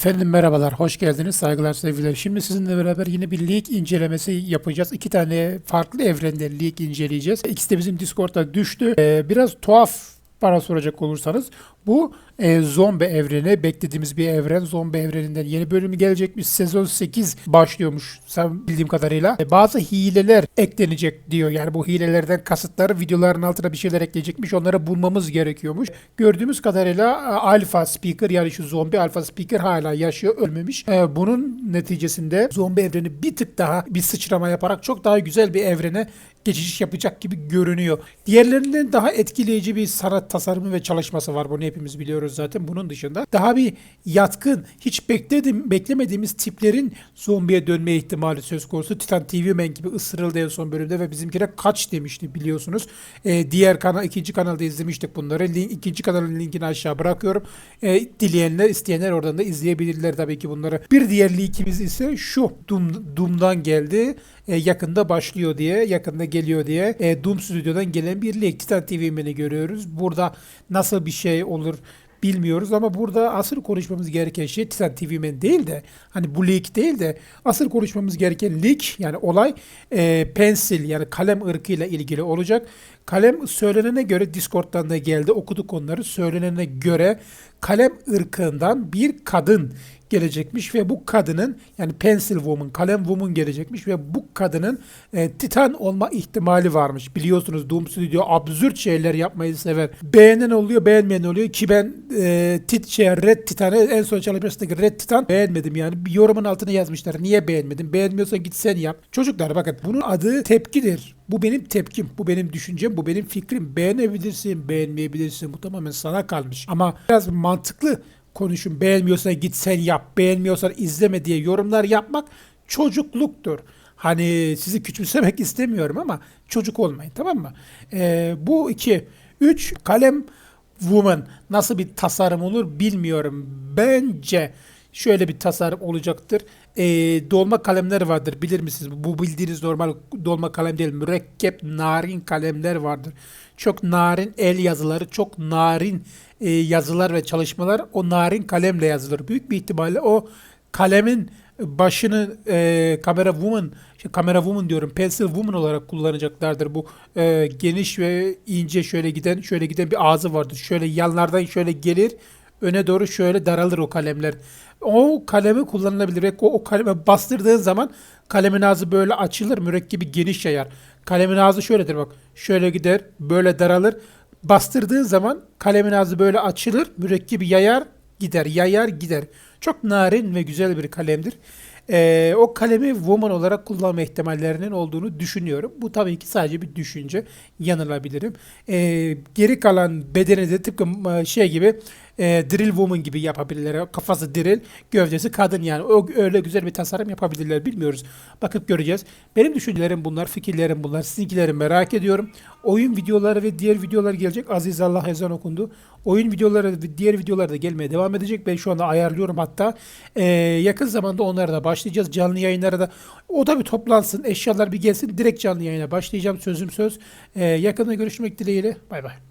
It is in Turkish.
Efendim merhabalar, hoş geldiniz, saygılar, sevgiler. Şimdi sizinle beraber yine bir lig incelemesi yapacağız. İki tane farklı evrende lig inceleyeceğiz. İkisi de bizim Discord'da düştü. Ee, biraz tuhaf bana soracak olursanız bu e, zombi evreni beklediğimiz bir evren. Zombi evreninden yeni bölümü gelecekmiş. Sezon 8 başlıyormuş sen bildiğim kadarıyla. E, bazı hileler eklenecek diyor. Yani bu hilelerden kasıtları videoların altına bir şeyler ekleyecekmiş. Onları bulmamız gerekiyormuş. Gördüğümüz kadarıyla e, alfa speaker yani şu zombi alfa speaker hala yaşıyor ölmemiş. E, bunun neticesinde zombi evreni bir tık daha bir sıçrama yaparak çok daha güzel bir evrene geçiş yapacak gibi görünüyor. Diğerlerinden daha etkileyici bir sanat tasarımı ve çalışması var. Bunu hepimiz biliyoruz zaten. Bunun dışında daha bir yatkın, hiç bekledim, beklemediğimiz tiplerin zombiye dönme ihtimali söz konusu. Titan TV Man gibi ısırıldı en son bölümde ve bizimkine kaç demişti biliyorsunuz. Ee, diğer kanal, ikinci kanalda izlemiştik bunları. Link, ikinci kanalın linkini aşağı bırakıyorum. Ee, dileyenler, isteyenler oradan da izleyebilirler tabii ki bunları. Bir diğer linkimiz ise şu. Doom, Doom'dan geldi. Ee, yakında başlıyor diye, yakında geliyor diye. E, Doom Stüdyo'dan gelen bir link. Titan TV Man'i görüyoruz. Burada nasıl bir şey olur bilmiyoruz ama burada asıl konuşmamız gereken şey Titan TV Man değil de hani bu lig değil de asıl konuşmamız gereken lig yani olay e, pencil yani kalem ırkıyla ilgili olacak. Kalem söylenene göre Discord'dan da geldi okuduk onları söylenene göre kalem ırkından bir kadın gelecekmiş ve bu kadının yani Pencil Woman, Kalem Woman gelecekmiş ve bu kadının e, Titan olma ihtimali varmış. Biliyorsunuz Doom Studio absürt şeyler yapmayı sever. Beğenen oluyor, beğenmeyen oluyor ki ben e, tit şey, Red Titan'ı en son çalışmasındaki Red Titan beğenmedim yani. Bir yorumun altına yazmışlar. Niye beğenmedin? Beğenmiyorsan git sen yap. Çocuklar bakın bunun adı tepkidir. Bu benim tepkim, bu benim düşüncem, bu benim fikrim. Beğenebilirsin, beğenmeyebilirsin. Bu tamamen sana kalmış. Ama biraz mantıklı konuşun. Beğenmiyorsan git sen yap. Beğenmiyorsan izleme diye yorumlar yapmak çocukluktur. Hani sizi küçümsemek istemiyorum ama çocuk olmayın tamam mı? Ee, bu iki. Üç kalem woman nasıl bir tasarım olur bilmiyorum. Bence şöyle bir tasarım olacaktır. Ee, dolma kalemler vardır bilir misiniz? Bu bildiğiniz normal dolma kalem değil. Mürekkep narin kalemler vardır. Çok narin el yazıları, çok narin e, yazılar ve çalışmalar o narin kalemle yazılır. Büyük bir ihtimalle o kalemin başını e, kamera woman, kamera woman diyorum, pencil woman olarak kullanacaklardır. Bu e, geniş ve ince şöyle giden, şöyle giden bir ağzı vardır. Şöyle yanlardan şöyle gelir, öne doğru şöyle daralır o kalemler. O kalemi kullanılabilir. O, o kaleme bastırdığın zaman kalemin ağzı böyle açılır, mürekkebi geniş yayar. Kalemin ağzı şöyledir bak. Şöyle gider, böyle daralır. Bastırdığın zaman kalemin ağzı böyle açılır, mürekkebi yayar, gider, yayar, gider. Çok narin ve güzel bir kalemdir. Ee, o kalemi woman olarak kullanma ihtimallerinin olduğunu düşünüyorum. Bu tabii ki sadece bir düşünce. Yanılabilirim. Ee, geri kalan bedeni de tıpkı şey gibi e, drill woman gibi yapabilirler. Kafası drill, gövdesi kadın yani. O öyle güzel bir tasarım yapabilirler. Bilmiyoruz. Bakıp göreceğiz. Benim düşüncelerim bunlar, fikirlerim bunlar. Sizinkileri merak ediyorum. Oyun videoları ve diğer videolar gelecek. Aziz Allah ezan okundu. Oyun videoları ve diğer videolar da gelmeye devam edecek. Ben şu anda ayarlıyorum hatta. Ee, yakın zamanda onlara da başlayacağız. Canlı yayınlara da. O da bir toplansın. Eşyalar bir gelsin. Direkt canlı yayına başlayacağım. Sözüm söz. Ee, yakında görüşmek dileğiyle. Bay bay.